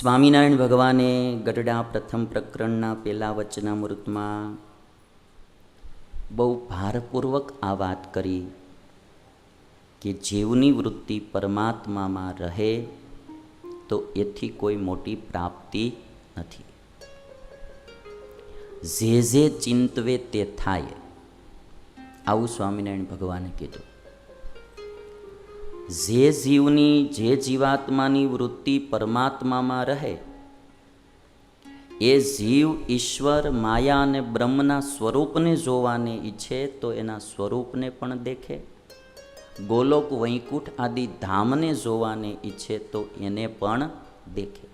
સ્વામિનારાયણ ભગવાને ગઢડા પ્રથમ પ્રકરણના પહેલા વચનામૃતમાં બહુ ભારપૂર્વક આ વાત કરી કે જીવની વૃત્તિ પરમાત્મામાં રહે, તો એથી કોઈ મોટી પ્રાપ્તિ નથી. જે જે ચિંતવે તે થાય. આવું સ્વામિનારાયણ ભગવાને કીધું. જે જીવની, જે જીવાત્માની વૃત્તિ પરમાત્મામાં રહે, એ જીવ ઈશ્વર, માયા અને બ્રહ્મના સ્વરૂપને જોવાને ઈચ્છે તો એના સ્વરૂપને પણ દેખે. ગોલોક, વૈકુંઠ આદિ ધામને જોવાને ઈચ્છે તો એને પણ દેખે.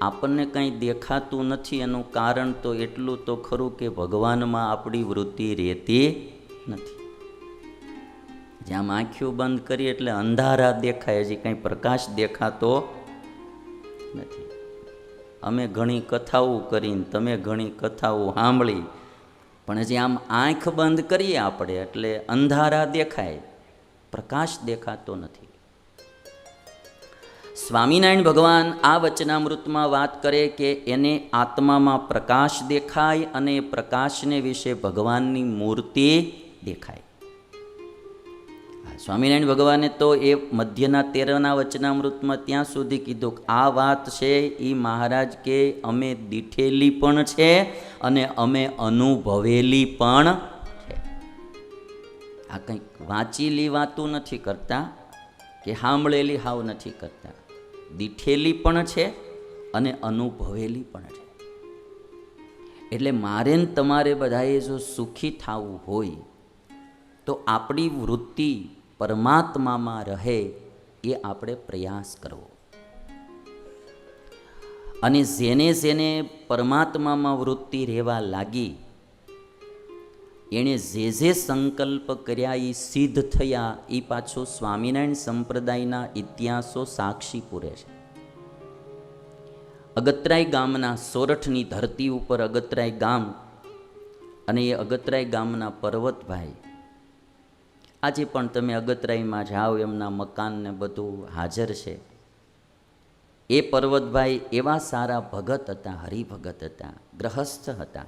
આપણને કંઈ દેખાતું નથી એનું કારણ તો એટલું તો ખરું કે ભગવાનમાં આપણી વૃત્તિ રહેતી નથી. જ્યાં આંખ્યું બંધ કરી એટલે અંધારા દેખાય, હજી કંઈ પ્રકાશ દેખાતો નથી. અમે ઘણી કથાઓ કરીને, તમે ઘણી કથાઓ સાંભળી, પણ હજી આમ આંખ બંધ કરીએ આપણે એટલે અંધારા દેખાય, પ્રકાશ દેખાતો નથી. સ્વામિનારાયણ ભગવાન આ વચનામૃતમાં વાત કરે કે એને આત્મામાં પ્રકાશ દેખાય અને પ્રકાશને વિશે ભગવાનની મૂર્તિ દેખાય. સ્વામિનારાયણ ભગવાને તો એ મધ્યના તેરના વચનામૃતમાં ત્યાં સુધી કીધું આ વાત છે એ મહારાજ કે અમે દીઠેલી પણ છે અને અમે અનુભવેલી પણ છે. આ કંઈક વાંચેલી વાતું નથી કરતા કે સાંભળેલી હાવ નથી કરતા. દીઠેલી પણ છે અને અનુભવેલી પણ છે. એટલે મારે ને તમારે બધાએ જો સુખી થવું હોય તો આપણી વૃત્તિ પરમાત્મામાં રહે એ આપણે પ્રયાસ કરવો. અને જેને જેને પરમાત્મામાં વૃત્તિ રહેવા લાગી, એણે જે જે સંકલ્પ કર્યા એ સિદ્ધ થયા એ પાછો સ્વામિનારાયણ સંપ્રદાયના ઇતિહાસો સાક્ષી પૂરે છે. અગતરાય ગામના સોરઠની ધરતી ઉપર અગતરાય ગામ અને એ અગતરાય ગામના પર્વતભાઈ આજે પણ તમે અગતરાઈમાં જાઓ, એમના મકાનને બધું હાજર છે. એ પર્વતભાઈ એવા સારા ભગત હતા, હરિભગત હતા, ગ્રહસ્થ હતા.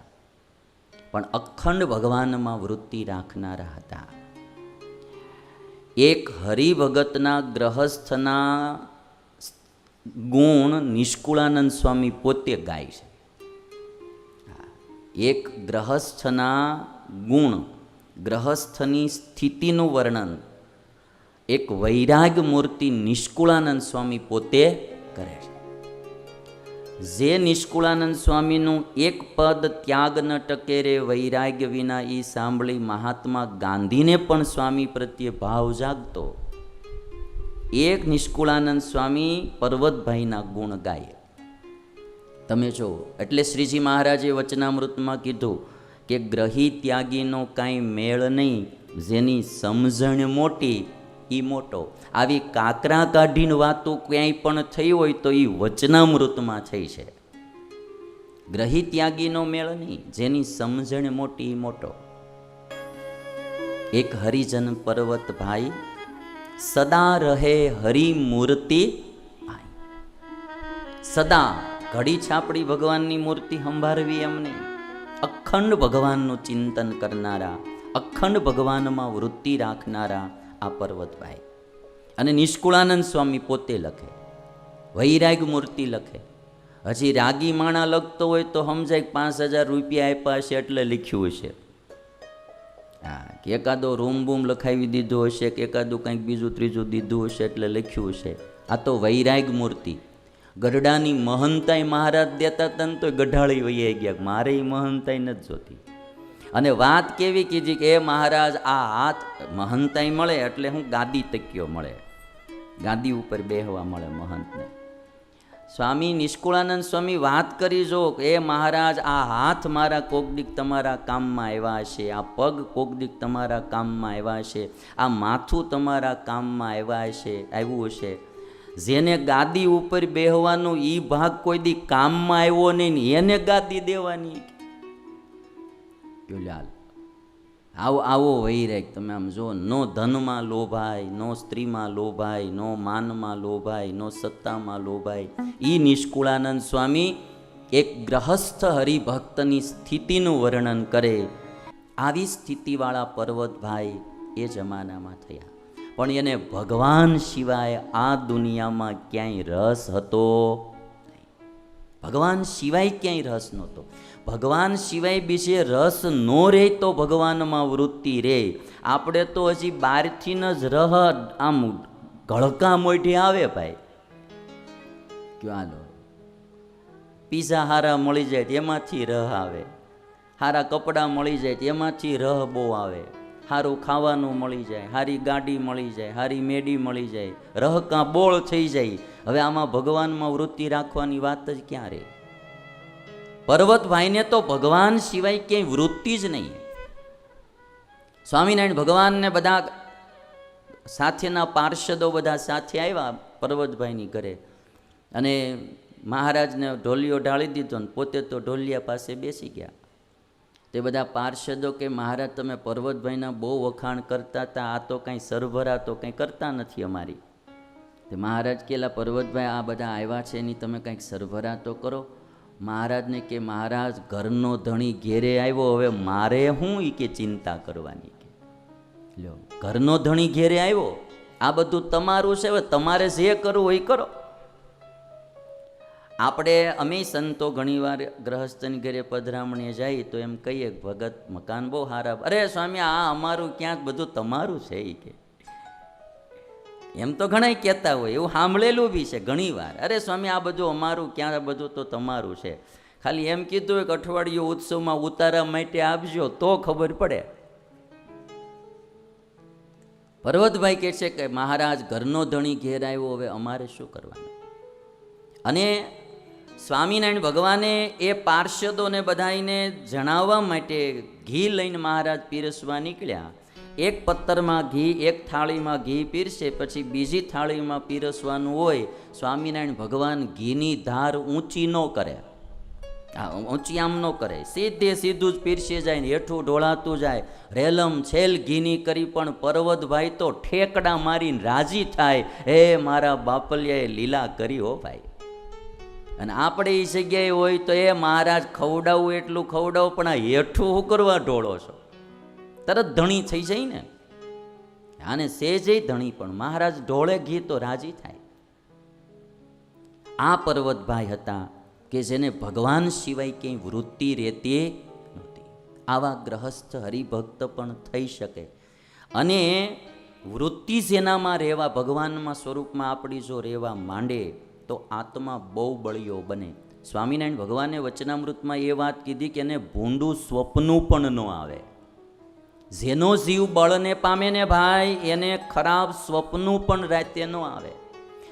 પણ અખંડ ભગવાનમાં વૃત્તિ રાખનારા હતા. એક હરિભગતના ગ્રહસ્થના ગુણ નિષ્કુળાનંદ સ્વામી પોતે ગાય છે. એક ગ્રહસ્થના ગુણ ગ્રહસ્થની સ્થિતિનું વર્ણન. એક વૈરાગ મૂર્તિ નિષ્કુળાનંદ સ્વામી પોતે કરે છે. જે નિષ્કુળાનંદ સ્વામીનું એક પદ ત્યાગ ન ટકે રે વૈરાગ્ય વિના એ સાંભળી મહાત્મા ગાંધીને પણ સ્વામી પ્રત્યે ભાવ જાગતો. એક નિષ્કુળાનંદ સ્વામી પર્વતભાઈના ગુણ ગાય. તમે જો, એટલે શ્રીજી મહારાજે વચનામૃતમાં કીધું કે ગ્રહી ત્યાગીનો કાંઈ મેળ નહીં. જેની સમજણ મોટી એ મોટો. આવી કાકરા કાઢીને વાતો ક્યાંય પણ થઈ હોય તો એ વચનામૃતમાં થઈ છે. ગ્રહી ત્યાગીનો મેળ નહીં, જેની સમજણ મોટી મોટો. એક હરિજન પર્વત ભાઈ, સદા રહે હરિમૂર્તિ ભાઈ. સદા ઘડી છાપડી ભગવાનની મૂર્તિ સંભાળવી એમ નહીં. અખંડ ભગવાનનું ચિંતન કરનારા, અખંડ ભગવાનમાં વૃત્તિ રાખનારા આ પર્વતભાઈ. અને નિષ્કુળાનંદ સ્વામી પોતે લખે, વૈરાગ મૂર્તિ લખે. હજી રાગી માણા લખતો હોય તો સમજાય પાંચ હજાર રૂપિયા આપ્યા હશે એટલે લખ્યું હશે. હા, કે એકાદો રૂમ બૂમ લખાવી દીધો હશે, કે એકાદું કંઈક બીજું ત્રીજું દીધું હશે એટલે લખ્યું હશે. આ તો વૈરાગ મૂર્તિ. ગઢડાની મહંતાઈ મહારાજ દેતા હતા ને તો ગઢાળી વહી ગયા. મારે એ મહંતાઈ નથી જોતી. અને વાત કેવી કીધી કે, એ મહારાજ, આ હાથ મહંતાઈ મળે એટલે હું ગાદી તક્યો મળે. ગાદી ઉપર બેહવા મળે મહંતને. સ્વામી નિષ્કુળાનંદ સ્વામી વાત કરી, જો કે એ મહારાજ, આ હાથ મારા કોકડીક તમારા કામમાં આવ્યા છે, આ પગ કોકડીક તમારા કામમાં આવ્યા છે, આ માથું તમારા કામમાં આવ્યા છે, આવ્યું છે જેને ગાદી ઉપર બેહવાનો એ ભાગ કોઈ દી કામમાં આવ્યો નહીં ને એને ગાદી દેવાની. લાલ, આવો આવો વૈરાગ તમે આમ જો નો ધનમાં લોભાય, નો સ્ત્રીમાં લોભાય, નો માનમાં લોભાય, નો સત્તામાં લોભાય. ઈ નિષ્કુળાનંદ સ્વામી એક ગ્રહસ્થ હરિભક્તની સ્થિતિનું વર્ણન કરે. આવી સ્થિતિવાળા પર્વતભાઈ એ જમાનામાં થયા. પણ એને ભગવાન સિવાય આ દુનિયામાં ક્યાંય રસ હતો ભગવાન સિવાય ક્યાંય રસ નહોતો. ભગવાન સિવાય બીજે રસ ન રહે તો ભગવાનમાં વૃત્તિ રહે આપણે તો હજી બહારથી ન જ રહ, આમ ગળકા મોઢી આવે ભાઈ. હાલો? પીઝા હારા મળી જાય એમાંથી રહ આવે. હારા કપડાં મળી જાય એમાંથી રહ બહુ આવે. સારું ખાવાનું મળી જાય સારી ગાડી મળી જાય સારી મેડી મળી જાય, રહ કાં બોળ થઈ જાય. હવે આમાં ભગવાનમાં વૃત્તિ રાખવાની વાત જ ક્યાં રે? પર્વતભાઈને તો ભગવાન સિવાય ક્યાંય વૃત્તિ જ નહીં. સ્વામિનારાયણ ભગવાનને બધા સાથેના પાર્ષદો બધા સાથે આવ્યા પર્વતભાઈની ઘરે. અને મહારાજને ઢોલિયો ઢાળી દીધો ને પોતે તો ઢોલિયા પાસે બેસી ગયા. તે બધા પાર્ષદો કે મહારાજ તમે પર્વતભાઈના બહુ વખાણ કરતા હતા આ તો કાંઈ સરભરા તો કંઈ કરતા નથી અમારી. તે મહારાજ કેલા, પર્વતભાઈ, આ બધા આવ્યા છે એની તમે કંઈક સરભરા તો કરો. મહારાજને કે, મહારાજ, ઘરનો ધણી ઘેરે આવ્યો, હવે મારે હું એ કે ચિંતા કરવાની કે? લ્યો, ઘરનો ધણી ઘેરે આવ્યો, આ બધું તમારું છે, હવે તમારે જે કરવું એ કરો. આપણે અમે સંતો ઘણીવાર ગ્રહસ્થની ઘરે પધરામણીએ જઈએ તો એમ કહીએ, ભગત, મકાન બહુ સારા. અરે સ્વામી, આ અમારું ક્યાંક બધું તમારું છે એ કે. એમ તો ઘણા કહેતા હોય, એવું સાંભળેલું બી છે ઘણીવાર. અરે સ્વામી, આ બધું અમારું, ક્યાં બધું તો તમારું છે? ખાલી એમ કીધું હોય કે અઠવાડિયું ઉત્સવમાં ઉતારા માટે આપજો તો ખબર પડે. પર્વતભાઈ કહે છે કે, મહારાજ, ઘરનો ધણી ઘેર આવ્યો, હવે અમારે શું કરવાનું? અને સ્વામિનારાયણ ભગવાને એ પાર્ષદોને બધાઈને જણાવવા માટે ઘી લઈને મહારાજ પીરસવા નીકળ્યા. એક પત્તરમાં ઘી, એક થાળીમાં ઘી પીરસે, પછી બીજી થાળીમાં પીરસવાનું હોય, સ્વામિનારાયણ ભગવાન ઘીની ધાર ઊંચી ન કરે. ઊંચી આમ ન કરે. સીધે સીધું જ પીરસે જાય ને હેઠું ઢોળાતું જાય. રેલમ છેલ ઘીની કરી, પણ પર્વતભાઈ તો ઠેકડા મારીને રાજી થાય. હે મારા બાપલિયાએ લીલા કરી હો ભાઈ. અને આપણે એ જગ્યાએ હોય તો એ મહારાજ ખવડાવું એટલું ખવડાવું, પણ આ હેઠું હું કરવા ઢોળો છો? તરત ધણી થઈ જાય ને? આને સેજે ધણી, પણ મહારાજ ઢોળે ઘી તો રાજી થાય. આ પર્વતભાઈ હતા કે જેને ભગવાન સિવાય ક્યાંય વૃત્તિ રહેતી નહોતી. આવા ગ્રહસ્થ હરિભક્ત પણ થઈ શકે. અને વૃત્તિ જેનામાં રહેવા, ભગવાનમાં સ્વરૂપમાં આપણી જો રહેવા માંડે તો આત્મા બહુ બળિયો બને. સ્વામિનારાયણ ભગવાને વચનામૃતમાં એ વાત કીધી કે એને ભૂંડું સ્વપ્નું પણ ન આવે. જેનો જીવ બળને પામે ને ભાઈ, એને ખરાબ સ્વપ્નું પણ રાતે ન આવે.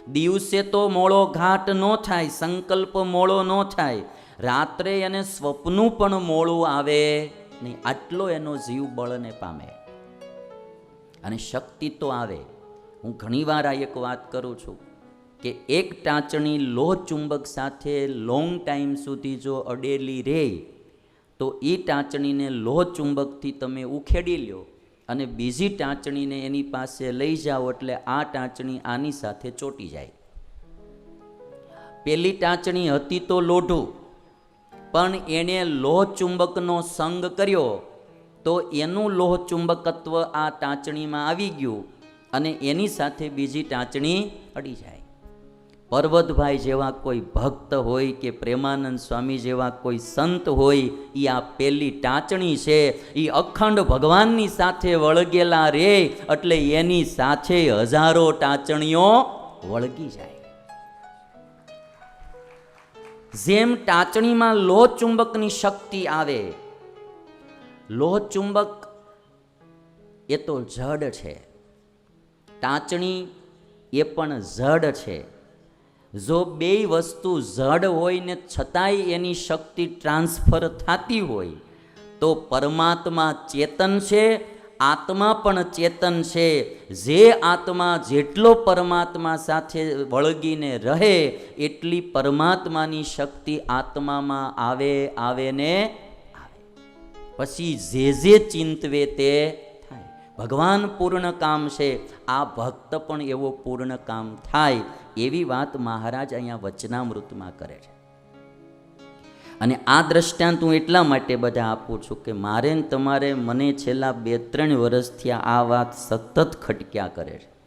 દિવસે તો મોળો ઘાટ ન થાય, સંકલ્પ મોળો ન થાય. રાત્રે એને સ્વપ્નું પણ મોળું આવે નહીં આટલો એનો જીવ બળને પામે. અને શક્તિ તો આવે. હું ઘણીવાર આ એક વાત કરું છું. કે એક ટાંચણી લોહ ચુંબક સાથે લોંગ ટાઈમ સુધી જો અડેલી રહે તો એ ટાંચણીને લોહ ચુંબકથી તમે ઉખેડી લ્યો અને બીજી ટાંચણીને એની પાસે લઈ જાઓ એટલે આ ટાંચણી આની સાથે ચોટી જાય. પેલી ટાંચણી હતી તો લોઢું, પણ એણે લોહ ચુંબકનો સંગ કર્યો તો એનું લોહ ચુંબકત્વ આ ટાંચણીમાં આવી ગયું અને એની સાથે બીજી ટાંચણી અડી જાય. પર્વતભાઈ જેવા કોઈ ભક્ત હોય કે પ્રેમાનંદ સ્વામી જેવા કોઈ સંત હોય એ આ પેલી ટાંચણી છે એ અખંડ ભગવાનની સાથે વળગેલા રે, એટલે એની સાથે હજારો ટાંચણીઓ વળગી જાય. જેમ ટાંચણીમાં લોહ ચુંબકની શક્તિ આવે, લોહ ચુંબક એ તો જડ છે. ટાંચણી એ પણ જડ છે. જો બે વસ્તુ જડ હોય ને છતાંય એની શક્તિ ટ્રાન્સફર થતી હોય, તો પરમાત્મા ચેતન છે, આત્મા પણ ચેતન છે. જે આત્મા જેટલો પરમાત્મા સાથે વળગીને રહે, એટલી પરમાત્માની શક્તિ આત્મામાં આવે આવે ને આવે. પછી જે જે ચિંતવે તે થાય. ભગવાન પૂર્ણ કામ છે. આ ભક્ત પણ એવો પૂર્ણ કામ થાય. એવી વાત મહારાજ અહીંયા વચનામૃતમાં કરે છે. અને આ દ્રષ્ટાંત હું એટલા માટે બધા આપું છું કે મારે તમારે મને છેલ્લા બે ત્રણ વર્ષથી આ વાત સતત ખટક્યા કરે છે.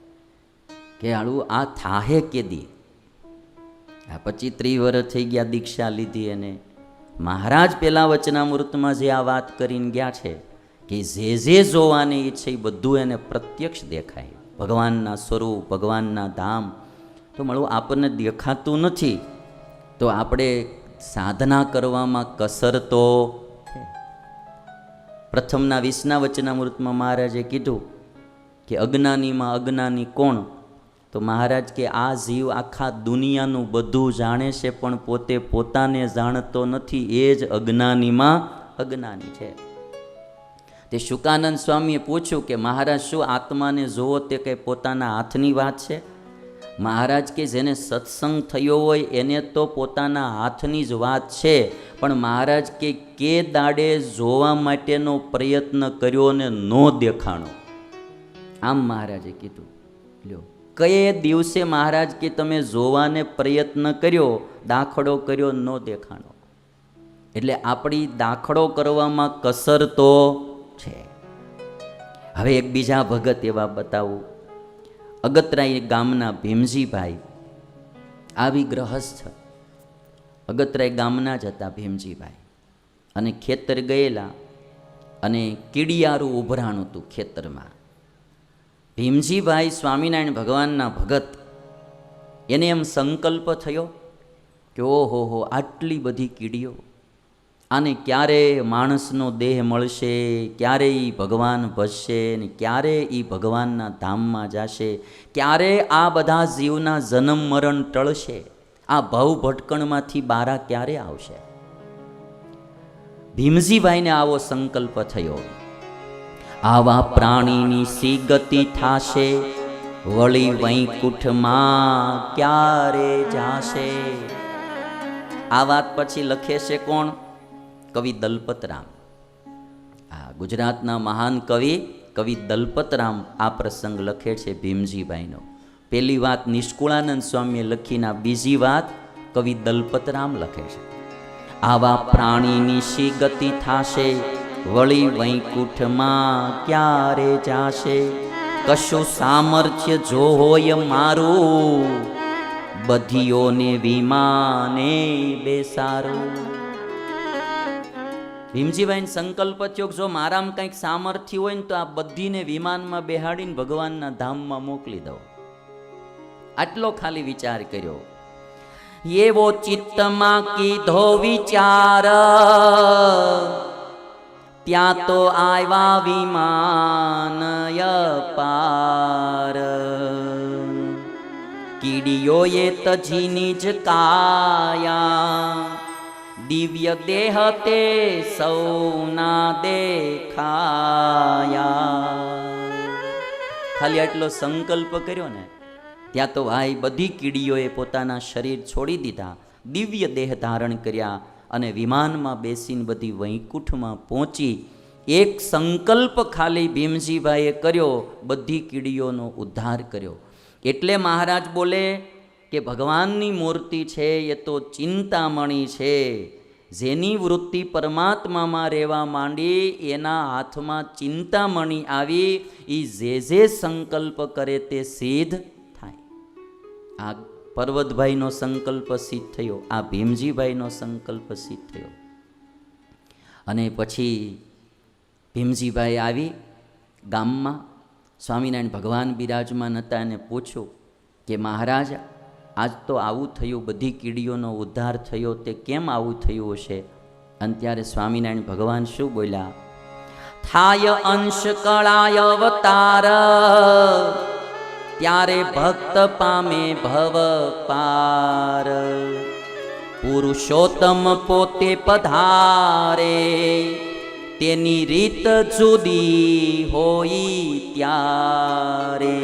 કે હાળું આ થાહે કેદી આ પચીસ ત્રી વર્ષ થઈ ગયા દીક્ષા લીધી અને મહારાજ પેલા વચનામૃતમાં જે આ વાત કરીને ગયા છે કે જે જે જોવાની ઈચ્છે એ બધું એને પ્રત્યક્ષ દેખાય. ભગવાનના સ્વરૂપ, ભગવાનના ધામ તો મળવું આપણને દેખાતું નથી. તો આપણે સાધના કરવામાં કસર તો. પ્રથમના વિસના વચનામૃતમાં મહારાજે કીધું કે અજ્ઞાનીમાં અજ્ઞાની કોણ? તો મહારાજ કે આ જીવ આખા દુનિયાનું બધું જાણે છે, પણ પોતે પોતાને જાણતો નથી. એ જ અજ્ઞાનીમાં અજ્ઞાની છે. તે શુકાનંદ સ્વામીએ પૂછ્યું કે મહારાજ, શું આત્માને જોવો તે કંઈ પોતાના હાથની વાત છે? મહારાજ કે જેને સત્સંગ થયો હોય એને તો પોતાના હાથની જ વાત છે. પણ મહારાજ કે કે દાડે જોવા માટેનો પ્રયત્ન કર્યો ને નો દેખાણો. આમ મહારાજે કીધું, લ્યો, કયે દિવસે મહારાજ કે તમે જોવાને પ્રયત્ન કર્યો, દાખલો કર્યો નો દેખાણો? એટલે આપણી દાખલો કરવામાં કસર તો છે. હવે એક બીજા ભગત એવા બતાવું. અગતરાઈ ગામના ભીમજીભાઈ આવી ગ્રહસ્થ. અગતરાય ગામના જ હતા ભીમજીભાઈ. અને ખેતર ગયેલા અને કીડિયારું ઉભરાણું હતું ખેતરમાં. ભીમજીભાઈ સ્વામિનારાયણ ભગવાનના ભગત. એને એમ સંકલ્પ થયો કે ઓહો હો આટલી બધી કીડીઓ આને ક્યારે માણસનો દેહ મળશે, ક્યારે એ ભગવાન ભજશે ને ક્યારે એ ભગવાનના ધામમાં જશે, ક્યારે આ બધા જીવના જન્મ મરણ ટળશે, આ ભવ ભટકણમાંથી બારા ક્યારે આવશે? ભીમજીભાઈને આવો સંકલ્પ થયો. આવા પ્રાણીની સી ગતિ થાશે, વળી વૈકુંઠમાં ક્યારે જાશે? આ વાત પછી લખે છે કોણ? કવિ દલપતરામ. આ ગુજરાતના મહાન કવિ કવિ દલપતરામ આ પ્રસંગ લખે છે ભીમજીભાઈનો. પહેલી વાત નિષ્કુળાનંદ સ્વામીએ લખીના બીજી વાત કવિ દલપતરામ લખે છે. આવા પ્રાણીની શી ગતિ થાશે? વળી વૈકુંઠમાં ક્યારે જાશે? કશું સામર્થ્ય જો હોય મારું? બધીઓને વિમાને બેસારું ભીમજીભાઈને સંકલ્પ થયો જો મારામાં કંઈક સામર્થ્ય હોય ને તો આ બધીને વિમાનમાં બેહાડીને ભગવાનના ધામમાં મોકલી દઉં. આટલો ખાલી વિચાર કર્યો. એવો ચિત્તમાં કીધો વિચાર, ત્યાં તો આવ્યા વિમાન પાર. કીડીઓએ તજીની જ કાયા. દિવ્ય દેહ તે સૌના દેખાયા. ખાલી આટલો સંકલ્પ કર્યો ને, ત્યાં તો ભાઈ બધી કીડીઓએ પોતાના શરીર છોડી દીધા, દિવ્ય દેહ ધારણ કર્યા અને વિમાનમાં બેસીને બધી વૈકુંઠમાં પહોંચી. એક સંકલ્પ ખાલી ભીમજીભાઈએ કર્યો, બધી કીડીઓનો ઉદ્ધાર કર્યો. એટલે મહારાજ બોલે કે ભગવાનની મૂર્તિ છે, એ તો ચિંતામણી છે. જેની વૃત્તિ પરમાત્મામાં રહેવા માંડી, એના હાથમાં ચિંતામણી આવી એ જે જે સંકલ્પ કરે તે સિદ્ધ થાય. આ પર્વતભાઈનો સંકલ્પ સિદ્ધ થયો, આ ભીમજીભાઈનો સંકલ્પ સિદ્ધ થયો. અને પછી ભીમજીભાઈ આવી ગામમાં, સ્વામિનારાયણ ભગવાન બિરાજમાન હતા અને પૂછ્યું કે મહારાજ આજ તો આવું થયું, બધી કીડીઓનો ઉદ્ધાર થયો, તે કેમ આવું થયું હશે? અને ત્યારે સ્વામિનારાયણ ભગવાન શું બોલ્યા? થાય અંશ કળાય અવતાર ત્યારે ભક્ત પામે ભવ પાર. પુરુષોત્તમ પોતે પધારે, તેની રીત જુદી હોય ત્યારે.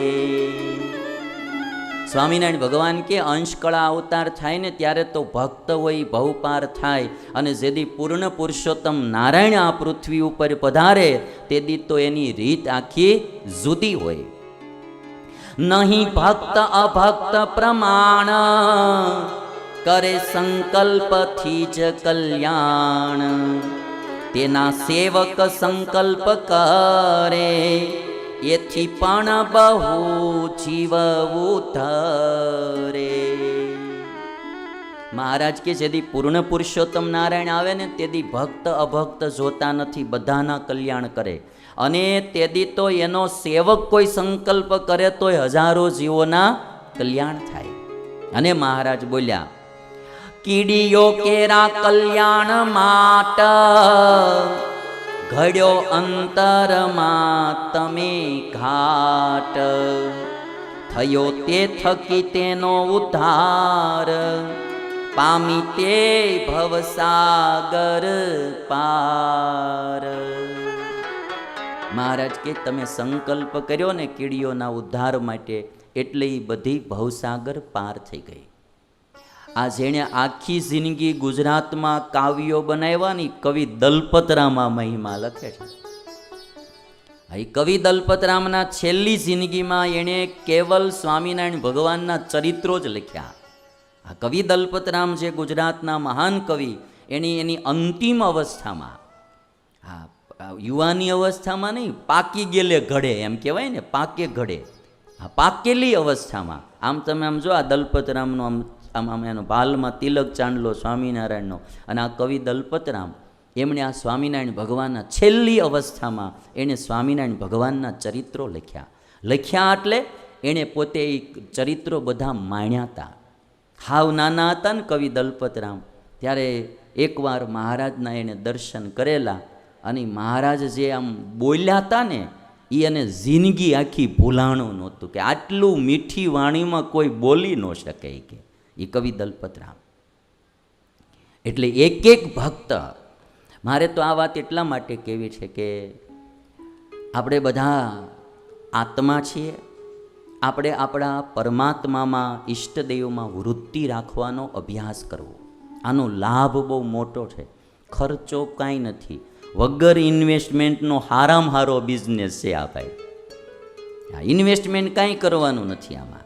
સ્વામિનારાયણ ભગવાન કે અંશકળા અવતાર થાય ને ત્યારે તો ભક્ત હોય, ભવપાર થાય અને જેદી પૂર્ણ પુરુષોત્તમ નારાયણ આ પૃથ્વી ઉપર પધારે તેદી તો એની રીત આખી જુદી હોય. નહીં ભક્ત અભક્ત પ્રમાણ, કરે સંકલ્પથી જ કલ્યાણ. તેના સેવક સંકલ્પ કરે એથી પણ બહુ જીવ ઉતરે. મહારાજ કે જેથી પૂર્ણ પુરુષોત્તમ નારાયણ આવે ને તેથી ભક્ત અભક્ત જોતા નથી, બધાના કલ્યાણ કરે. અને તેથી તો એનો સેવક કોઈ સંકલ્પ કરે તોય હજારો જીવોના કલ્યાણ થાય. અને મહારાજ બોલ્યા, કીડીઓ કેરા કલ્યાણ માટ ઘડ્યો અંતરમાં તમે ઘાટ. થયો તે થકી તેનો ઉદ્ધાર. પામી તે ભવસાગર પાર. મહારાજ કે તમે સંકલ્પ કર્યો ને કીડીઓના ઉદ્ધાર માટે, એટલે એ બધી ભવસાગર પાર થઈ ગઈ. આ જેણે આખી જિંદગી ગુજરાતમાં કાવ્યો બનાવવાની કવિ દલપતરામા મહિમા લખે છે. ઈ કવિ દલપતરામના છેલ્લી જિંદગીમાં એણે કેવલ સ્વામિનારાયણ ભગવાનના ચરિત્રો જ લખ્યા. આ કવિ દલપતરામ જે ગુજરાતના મહાન કવિ એની એની અંતિમ અવસ્થામાં હા યુવાની અવસ્થામાં નહીં, પાકી ગયેલે ઘડે, એમ કહેવાય ને, પાકે ઘડે. આ પાકેલી અવસ્થામાં, આમ તમે આમ જો આ દલપતરામનું આમ આમ એનો ભાલમાં તિલક ચાંદલો સ્વામિનારાયણનો અને આ કવિ દલપતરામ, એમણે આ સ્વામિનારાયણ ભગવાનના છેલ્લી અવસ્થામાં એણે સ્વામિનારાયણ ભગવાનના ચરિત્રો લખ્યા. લખ્યા એટલે એણે પોતે એ ચરિત્રો બધા માણ્યા હતા હાવ નાના હતા ને કવિ દલપતરામ, ત્યારે એકવાર મહારાજના એણે દર્શન કરેલા અને મહારાજ જે આમ બોલ્યા હતા ને એ એને જિંદગી આખી ભૂલાણું નહોતું કે આટલું મીઠી વાણીમાં કોઈ બોલી ન શકે કે. એ કવિ દલપતરામ. એટલે એક એક ભક્ત મારે તો આ વાત એટલા માટે કહેવી છે કે આપણે બધા આત્મા છીએ, આપણે આપણા પરમાત્મામાં ઈષ્ટદેવમાં વૃત્તિ રાખવાનો અભ્યાસ કરવો. આનો લાભ બહુ મોટો છે. ખર્ચો કાંઈ નથી. વગર ઇન્વેસ્ટમેન્ટનો હારામ હારો બિઝનેસ છે આ ભાઈ. ઇન્વેસ્ટમેન્ટ કાંઈ કરવાનું નથી આમાં.